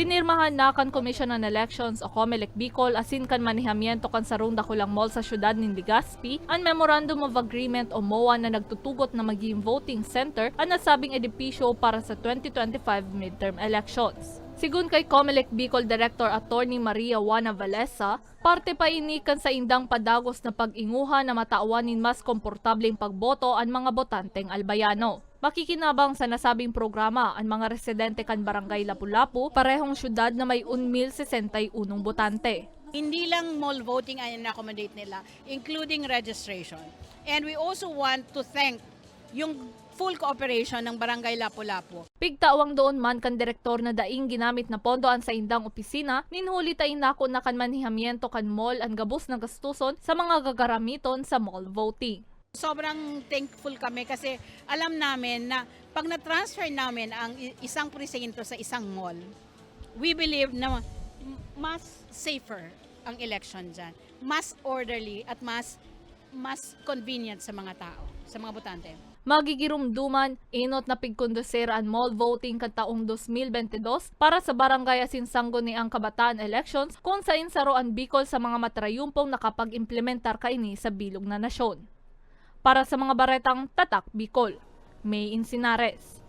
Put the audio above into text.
Pinirmahan na kan Commission on Elections o COMELEC Bicol asin kan manihamiento kan sarong dakulang mall sa syudad ni Legazpi ang Memorandum of Agreement o MOA na nagtutugot na maging voting center ang nasabing edipisyo para sa 2025 midterm elections. Sigun kay Comelec Bicol Director Attorney Maria Juana Valesa, parte pa inikan sa indang padagos na pag-inguha na mataawanin mas komportableng pagboto ang mga botanteng albayano. Makikinabang sa nasabing programa ang mga residente kan Barangay Lapu-Lapu, parehong syudad na may 1,061 botante. Hindi lang mall voting ang accommodate nila, including registration. And we also want to thank yung full cooperation ng Barangay Lapu-Lapu. Pigtawang doon man kan direktor na daing ginamit na pondoan sa indang opisina, ninhuli tayo na kan manihamiento kan mall ang gabos na gastuson sa mga gagaramiton sa mall voting. Sobrang thankful kami kasi alam namin na pag na-transfer namin ang isang presinto sa isang mall, we believe na mas safer ang election dyan. Mas orderly at mas mas convenient sa mga tao, sa mga botante. Magigirumduman, inot na pigkondusera ang mall voting kan taong 2022 para sa barangay asinsanggo ni ang kabataan elections kung sa insaro ang Bicol sa mga matrayumpong nakapag-implementar kaini sa bilog na nasyon. Para sa mga baretang Tatak Bicol, May Insinares.